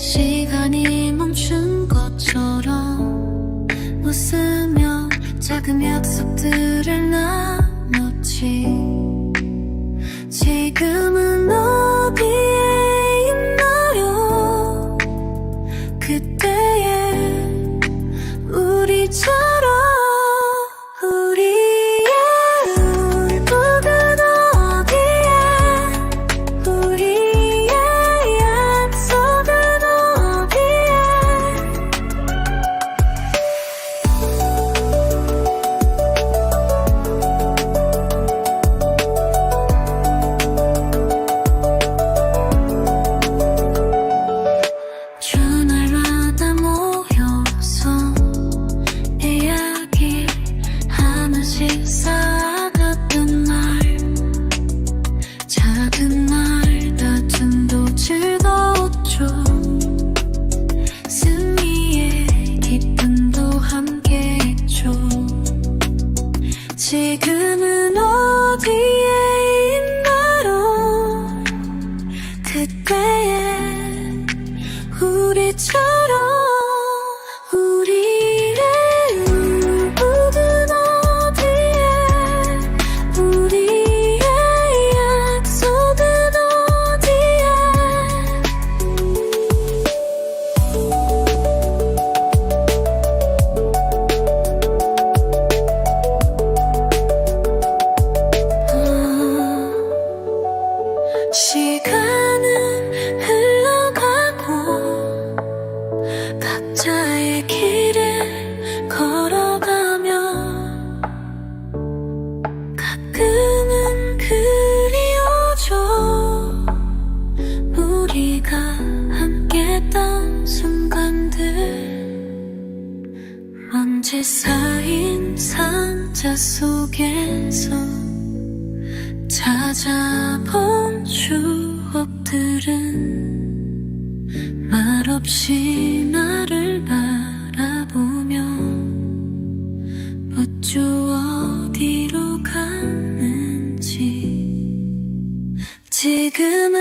시간이 멈춘 것처럼 웃으며 작은 약속들을 나눴지. 지금은 어디에 있나요? 그때의 우리 참 지금 들 먼지 쌓인 상자 속에서 찾아본 추억들은 말없이 나를 바라보며 어쭈 어디로 갔는지 지금은